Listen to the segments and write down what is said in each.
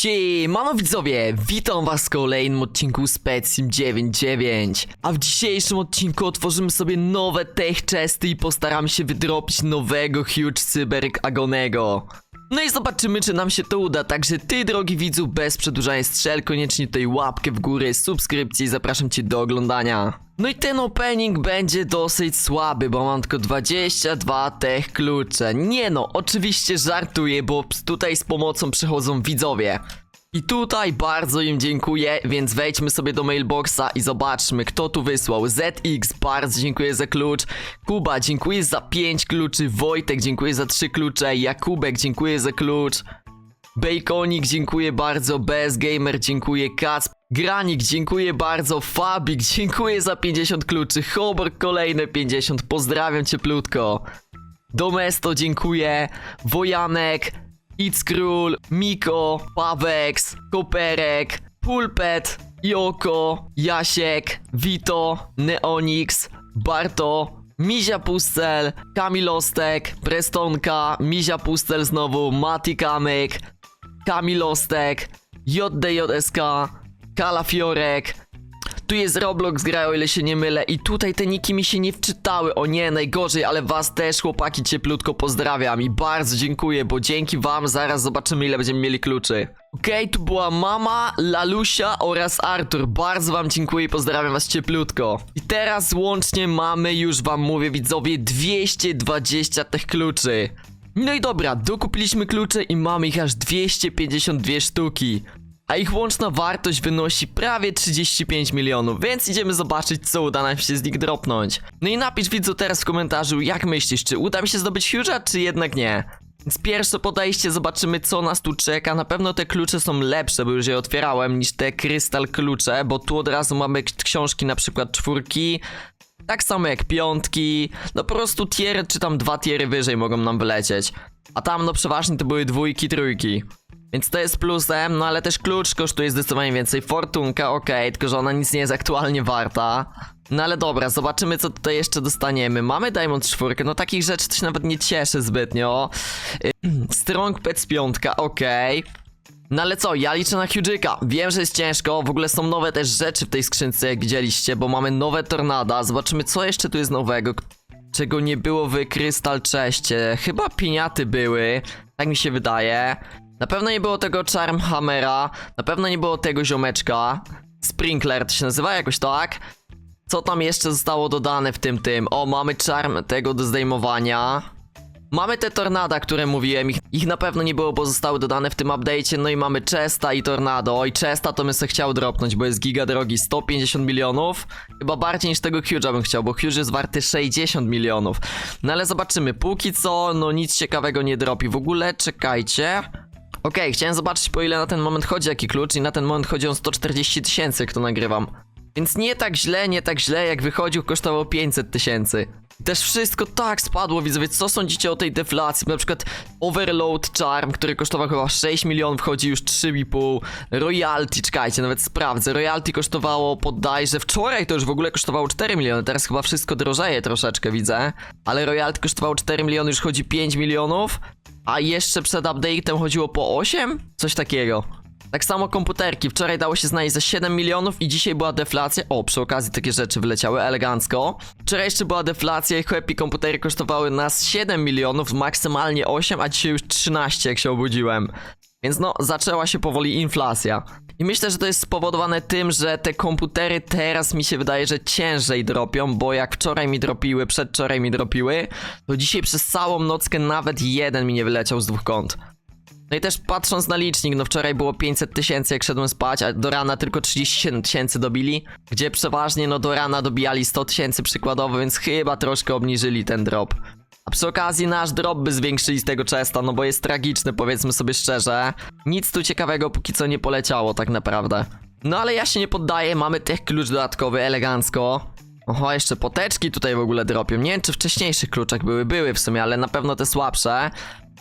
Siemano widzowie, witam was w kolejnym odcinku Specim 99 A w dzisiejszym odcinku otworzymy sobie nowe tech chesty i postaramy się wydropić nowego Huge Cyberk Agonego no i zobaczymy, czy nam się to uda. Także ty, drogi widzu, bez przedłużania strzel, koniecznie tutaj łapkę w górę, subskrypcję zapraszam cię do oglądania. No i ten opening będzie dosyć słaby, bo mam tylko 22 tech klucze. Nie no, oczywiście żartuję, bo tutaj z pomocą przychodzą widzowie. I tutaj bardzo im dziękuję, więc wejdźmy sobie do mailboxa i zobaczmy, kto tu wysłał. ZX, bardzo dziękuję za klucz. Kuba, dziękuję za 5 kluczy. Wojtek, dziękuję za 3 klucze. Jakubek, dziękuję za klucz. Baconik, dziękuję bardzo. Bez Gamer, dziękuję. Kacp, Granik, dziękuję bardzo. Fabik, dziękuję za 50 kluczy. Hobor, kolejne 50. Pozdrawiam cieplutko. Domesto, dziękuję. Wojanek, It's Miko, Pawex, Koperek, Pulpet, Joko, Jasiek, Vito, Neonix, Barto, Mizia Pustel, Kamilostek, Prestonka, Mizia Pustel znowu, Mati Kamyk, Kamilostek, JDJSK, Kalafiorek, tu jest Roblox gra, o ile się nie mylę i tutaj te niki mi się nie wczytały, o nie, najgorzej, ale was też chłopaki cieplutko pozdrawiam i bardzo dziękuję, bo dzięki wam zaraz zobaczymy ile będziemy mieli kluczy. Okej, tu była mama, Lalusia oraz Artur, bardzo wam dziękuję i pozdrawiam was cieplutko. I teraz łącznie mamy, już wam mówię widzowie, 220 tych kluczy. No i dobra, dokupiliśmy klucze i mamy ich aż 252 sztuki a ich łączna wartość wynosi prawie 35 milionów, więc idziemy zobaczyć, co uda nam się z nich dropnąć. No i napisz widzu teraz w komentarzu, jak myślisz, czy uda mi się zdobyć Huge'a, czy jednak nie? Więc pierwsze podejście, zobaczymy co nas tu czeka. Na pewno te klucze są lepsze, bo już je otwierałem, niż te krystal klucze, bo tu od razu mamy książki na przykład czwórki, tak samo jak piątki, no po prostu tier, czy tam dwa tiery wyżej mogą nam wylecieć. A tam no przeważnie to były dwójki, trójki. Więc to jest plusem, no ale też klucz kosztuje zdecydowanie więcej. Fortunka, okej, tylko że ona nic nie jest aktualnie warta. No ale dobra, zobaczymy co tutaj jeszcze dostaniemy. Mamy Diamond 4, no takich rzeczy to się nawet nie cieszy zbytnio. Strong Pets 5, okej. No ale co, ja liczę na Huge'yka. Wiem, że jest ciężko, w ogóle są nowe też rzeczy w tej skrzynce, jak widzieliście, bo mamy nowe tornada. Zobaczymy, co jeszcze tu jest nowego, czego nie było w Crystal Chestie. Chyba piniaty były, tak mi się wydaje. Na pewno nie było tego Charmhammera, na pewno nie było tego ziomeczka. Sprinkler to się nazywa jakoś tak. Co tam jeszcze zostało dodane w tym tym? O, mamy charm tego do zdejmowania. Mamy te tornada, które mówiłem, ich, ich na pewno nie było, bo zostały dodane w tym update'cie, no i mamy Chesta i Tornado. Oj, Chesta to bym se chciał dropnąć, bo jest giga drogi, 150 milionów. Chyba bardziej niż tego Huge'a bym chciał, bo Huge jest warty 60 milionów. No ale zobaczymy, póki co, no nic ciekawego nie dropi. W ogóle, czekajcie. Okej, chciałem zobaczyć po ile na ten moment chodzi jaki klucz i na ten moment chodzi on 140 tysięcy, jak to nagrywam. Więc nie tak źle, nie tak źle, jak wychodził kosztował 500 tysięcy. Też wszystko tak spadło, widzowie, co sądzicie o tej deflacji? Na przykład Overload Charm, który kosztował chyba 6 milionów, wchodzi już 3,5. Royalty, czekajcie, nawet sprawdzę. Royalty kosztowało, podajże, wczoraj to już w ogóle kosztowało 4 miliony, teraz chyba wszystko drożeje troszeczkę, widzę. Ale Royalty kosztowało 4 miliony, już chodzi 5 milionów. A jeszcze przed update'em chodziło po 8? Coś takiego. Tak samo komputerki. Wczoraj dało się znaleźć za 7 milionów i dzisiaj była deflacja. O, przy okazji takie rzeczy wyleciały elegancko. Wczoraj jeszcze była deflacja i happy komputery kosztowały nas 7 milionów, maksymalnie 8, a dzisiaj już 13 jak się obudziłem. Więc no, zaczęła się powoli inflacja. I myślę, że to jest spowodowane tym, że te komputery teraz mi się wydaje, że ciężej dropią, bo jak wczoraj mi dropiły, przedwczoraj mi dropiły, to dzisiaj przez całą nockę nawet jeden mi nie wyleciał z dwóch kąt. No i też patrząc na licznik, no wczoraj było 500 tysięcy jak szedłem spać, a do rana tylko 37 tysięcy dobili, gdzie przeważnie no do rana dobijali 100 tysięcy przykładowo, więc chyba troszkę obniżyli ten drop. A przy okazji nasz drop by zwiększyli z tego chesta, no bo jest tragiczny, powiedzmy sobie szczerze. Nic tu ciekawego póki co nie poleciało tak naprawdę. No ale ja się nie poddaję, mamy tych klucz dodatkowy, elegancko. Oho, jeszcze poteczki tutaj w ogóle dropią. Nie wiem, czy wcześniejszych kluczach były, były w sumie, ale na pewno te słabsze.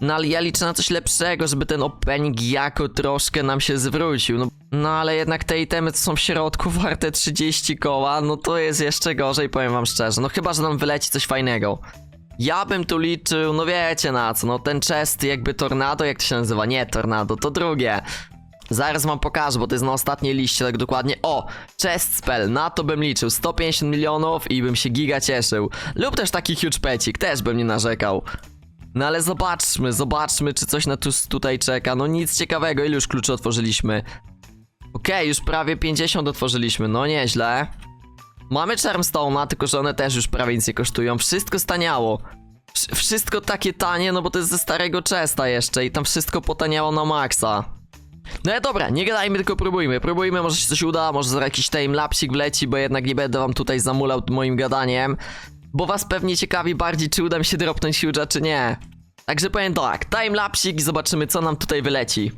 No ale ja liczę na coś lepszego, żeby ten opening jako troszkę nam się zwrócił. No, no ale jednak te itemy, co są w środku, warte 30 koła, no to jest jeszcze gorzej, powiem wam szczerze. No chyba, że nam wyleci coś fajnego. Ja bym tu liczył, no wiecie na co, no ten chest jakby tornado, jak to się nazywa? Nie tornado, to drugie. Zaraz wam pokażę, bo to jest na ostatniej liście, tak dokładnie. O, chest spell, na to bym liczył. 150 milionów i bym się giga cieszył. Lub też taki huge pecik, też bym nie narzekał. No ale zobaczmy, zobaczmy, czy coś na tu, tutaj czeka. No nic ciekawego, ile już kluczy otworzyliśmy? Okej, już prawie 50 otworzyliśmy, no nieźle. Mamy Charmstone'a, tylko że one też już prawie nic nie kosztują. Wszystko staniało. Wsz- Wszystko takie tanie, no bo to jest ze starego chesta jeszcze i tam wszystko potaniało na maksa. No ale dobra, nie gadajmy, tylko próbujmy. Próbujmy, może się coś uda, może jakiś timelapsik wleci, bo jednak nie będę wam tutaj zamulał moim gadaniem. Bo was pewnie ciekawi bardziej, czy uda mi się dropnąć Huge'a, czy nie. Także powiem tak, timelapsik i zobaczymy, co nam tutaj wyleci.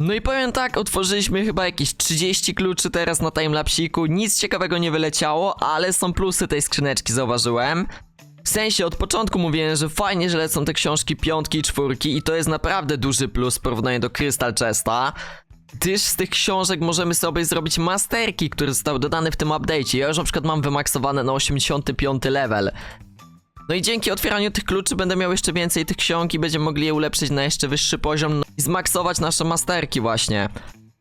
No i powiem tak, otworzyliśmy chyba jakieś 30 kluczy teraz na timelapsiku, nic ciekawego nie wyleciało, ale są plusy tej skrzyneczki, zauważyłem. W sensie od początku mówiłem, że fajnie, że lecą te książki piątki i czwórki i to jest naprawdę duży plus w porównaniu do Crystal Chesta. Gdyż z tych książek możemy sobie zrobić masterki, które zostały dodane w tym update'cie. Ja już na przykład mam wymaksowane na 85 level. No i dzięki otwieraniu tych kluczy będę miał jeszcze więcej tych ksiąg i będziemy mogli je ulepszyć na jeszcze wyższy poziom no i zmaksować nasze masterki właśnie.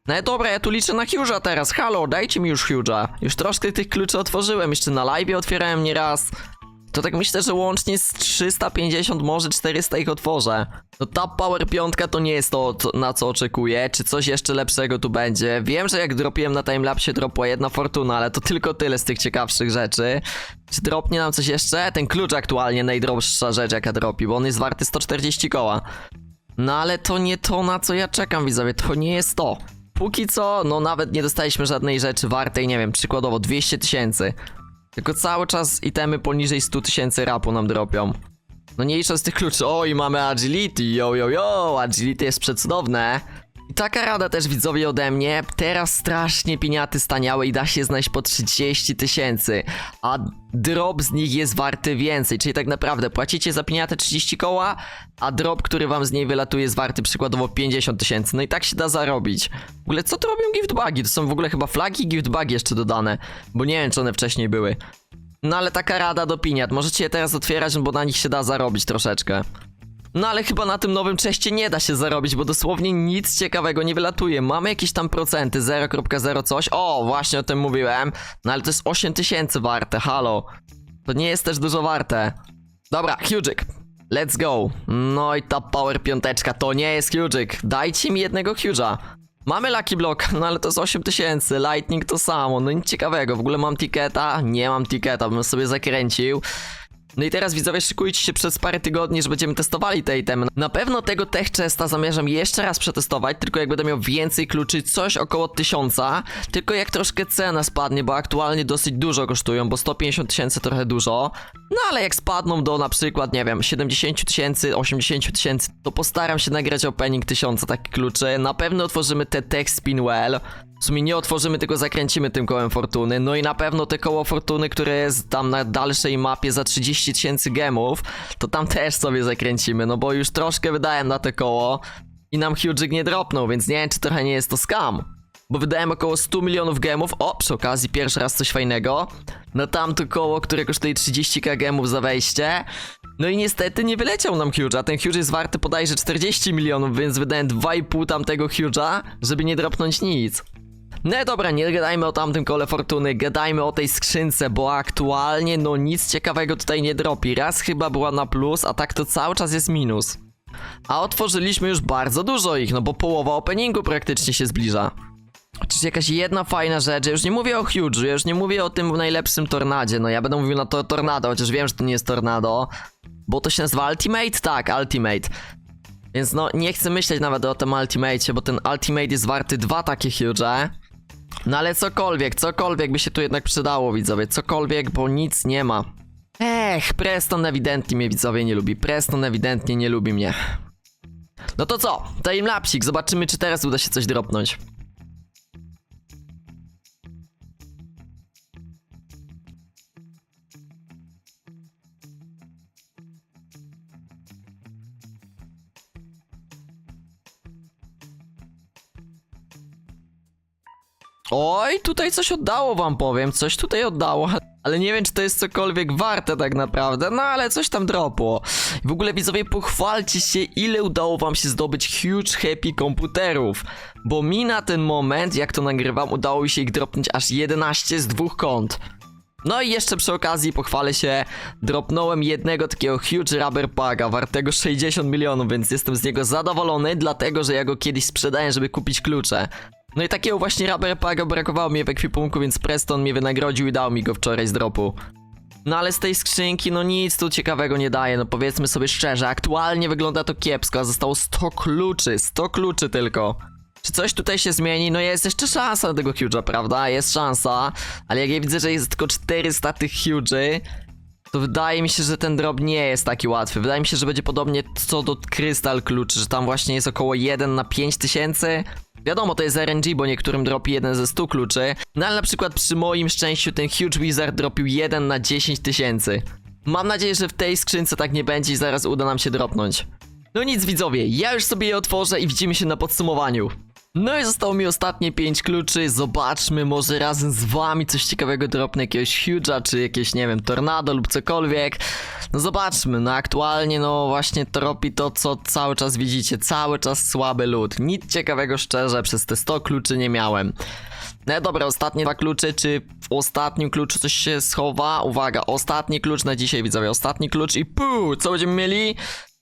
No i dobra, ja tu liczę na Huge'a teraz. Halo, dajcie mi już Huge'a. Już troszkę tych kluczy otworzyłem, jeszcze na live otwierałem nieraz. To tak myślę, że łącznie z 350, może 400 ich otworzę. No ta Power 5 to nie jest to, na co oczekuję. Czy coś jeszcze lepszego tu będzie? Wiem, że jak dropiłem na timelapsie dropła jedna fortuna, ale to tylko tyle z tych ciekawszych rzeczy. Czy dropnie nam coś jeszcze? Ten klucz aktualnie najdroższa rzecz jaka dropi, bo on jest warty 140 koła. No ale to nie to na co ja czekam widzowie, to nie jest to. Póki co, no nawet nie dostaliśmy żadnej rzeczy wartej, nie wiem, przykładowo 200 tysięcy. Tylko cały czas itemy poniżej 100 tysięcy rapu nam dropią. No nie licząc tych kluczy. Oj, mamy agility, yo, yo, yo, agility jest przecudowne. Taka rada też widzowie ode mnie. Teraz strasznie piniaty staniały i da się znaleźć po 30 tysięcy. A drop z nich jest warty więcej. Czyli tak naprawdę płacicie za piniatę 30 koła, a drop, który wam z niej wylatuje jest warty przykładowo 50 tysięcy. No i tak się da zarobić. W ogóle co tu robią giftbugi? To są w ogóle chyba flagi i giftbugi jeszcze dodane. Bo nie wiem czy one wcześniej były. No ale taka rada do piniat. Możecie je teraz otwierać, no bo na nich się da zarobić troszeczkę. No ale chyba na tym nowym czeście nie da się zarobić, bo dosłownie nic ciekawego nie wylatuje. Mamy jakieś tam procenty, 0.0 coś. O, właśnie o tym mówiłem. No ale to jest 8000 warte, halo. To nie jest też dużo warte. Dobra, Hughik. Let's go. No i ta power piąteczka, to nie jest Hughik. Dajcie mi jednego Huge'a. Mamy Lucky Block, no ale to jest 8000, Lightning to samo, no nic ciekawego. W ogóle mam tiketa? Nie mam tiketa, bym sobie zakręcił. No i teraz widzowie szykujcie się przez parę tygodni, że będziemy testowali te itemy. Na pewno tego tech chesta zamierzam jeszcze raz przetestować, tylko jak będę miał więcej kluczy, coś około 1000, tylko jak troszkę cena spadnie, bo aktualnie dosyć dużo kosztują, bo 150 tysięcy trochę dużo. No ale jak spadną do na przykład, nie wiem, 70 tysięcy, 80 tysięcy, to postaram się nagrać opening 1000 takich kluczy. Na pewno otworzymy te tech spinwell. W sumie nie otworzymy, tylko zakręcimy tym kołem fortuny. No i na pewno te koło fortuny, które jest tam na dalszej mapie za 30 tysięcy gemów, to tam też sobie zakręcimy, no bo już troszkę wydałem na te koło i nam Hughik nie dropnął, więc nie wiem, czy trochę nie jest to scam. Bo wydałem około 100 milionów gemów. O, przy okazji pierwszy raz coś fajnego. Na tamto koło, które kosztuje 30k gemów za wejście. No i niestety nie wyleciał nam Huge, a ten Huge jest warty bodajże 40 milionów, więc wydałem 2,5 tamtego Huge'a, żeby nie dropnąć nic. No dobra, nie gadajmy o tamtym kole fortuny, gadajmy o tej skrzynce, bo aktualnie no nic ciekawego tutaj nie dropi. Raz chyba była na plus, a tak to cały czas jest minus. A otworzyliśmy już bardzo dużo ich, no bo połowa openingu praktycznie się zbliża. Oczywiście jakaś jedna fajna rzecz, ja już nie mówię o Huge, ja już nie mówię o tym najlepszym tornadzie, no ja będę mówił na to tornado, chociaż wiem, że to nie jest tornado. Bo to się nazywa Ultimate? Tak, Ultimate. Więc no, nie chcę myśleć nawet o tym Ultimate, bo ten Ultimate jest warty dwa takie huge. No ale cokolwiek, cokolwiek by się tu jednak przydało, widzowie, cokolwiek, bo nic nie ma. Ech, Preston ewidentnie mnie widzowie nie lubi, Preston ewidentnie nie lubi mnie. No to co? Timelapsik, zobaczymy czy teraz uda się coś dropnąć. Oj, tutaj coś oddało wam powiem, coś tutaj oddało, ale nie wiem czy to jest cokolwiek warte tak naprawdę, no ale coś tam dropło. W ogóle widzowie pochwalcie się ile udało wam się zdobyć huge happy komputerów, bo mi na ten moment, jak to nagrywam, udało mi się ich dropnąć aż 11 z dwóch kont. No i jeszcze przy okazji pochwalę się, dropnąłem jednego takiego huge rubber paga wartego 60 milionów, więc jestem z niego zadowolony, dlatego że ja go kiedyś sprzedałem, żeby kupić klucze. No i takiego właśnie rubber paga brakowało mi w ekwipunku, więc Preston mnie wynagrodził i dał mi go wczoraj z dropu. No ale z tej skrzynki, no nic tu ciekawego nie daje, no powiedzmy sobie szczerze, aktualnie wygląda to kiepsko, a zostało 100 kluczy, 100 kluczy tylko. Czy coś tutaj się zmieni? No jest jeszcze szansa tego huge'a, prawda? Jest szansa, ale jak ja widzę, że jest tylko 400 tych huge'y, to wydaje mi się, że ten drop nie jest taki łatwy. Wydaje mi się, że będzie podobnie co do krystal kluczy, że tam właśnie jest około 1 na 5000. Wiadomo, to jest RNG, bo niektórym dropi 1 ze 100 kluczy. No ale na przykład przy moim szczęściu ten Huge Wizard dropił 1 na 10 tysięcy. Mam nadzieję, że w tej skrzynce tak nie będzie i zaraz uda nam się dropnąć. No nic widzowie, ja już sobie je otworzę i widzimy się na podsumowaniu. No i zostało mi ostatnie 5 kluczy, zobaczmy, może razem z wami coś ciekawego dropnę, jakiegoś huge'a, czy jakieś, nie wiem, tornado lub cokolwiek. No zobaczmy, no aktualnie no właśnie tropi to, co cały czas widzicie, cały czas słaby lód. Nic ciekawego szczerze, przez te 100 kluczy nie miałem. No dobra, ostatnie dwa klucze, czy w ostatnim kluczu coś się schowa? Uwaga, ostatni klucz na dzisiaj widzowie, ostatni klucz i puu, co będziemy mieli?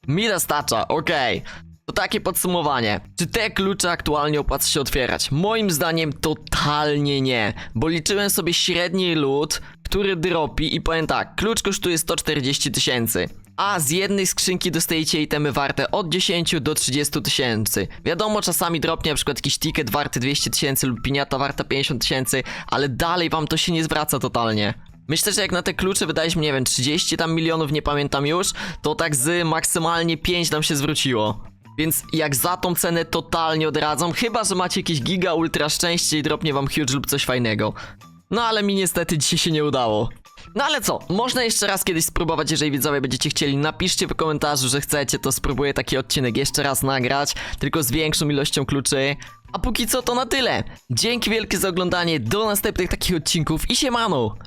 Mida stacza, okej. To takie podsumowanie. Czy te klucze aktualnie opłaca się otwierać? Moim zdaniem totalnie nie, bo liczyłem sobie średni lód, który dropi i powiem tak, klucz kosztuje 140 tysięcy. A z jednej skrzynki dostajecie itemy warte od 10 do 30 tysięcy. Wiadomo, czasami dropnie przykład jakiś ticket warty 200 tysięcy lub piniata warta 50 tysięcy, ale dalej wam to się nie zwraca totalnie. Myślę, że jak na te klucze wydaliśmy, nie wiem, 30 tam milionów, nie pamiętam już, to tak z maksymalnie 5 nam się zwróciło. Więc jak za tą cenę totalnie odradzam, chyba że macie jakieś giga ultra szczęście i dropnie wam huge lub coś fajnego. No ale mi niestety dzisiaj się nie udało. No ale co, można jeszcze raz kiedyś spróbować, jeżeli widzowie będziecie chcieli, napiszcie w komentarzu, że chcecie, to spróbuję taki odcinek jeszcze raz nagrać, tylko z większą ilością kluczy. A póki co to na tyle. Dzięki wielkie za oglądanie, do następnych takich odcinków i siemano!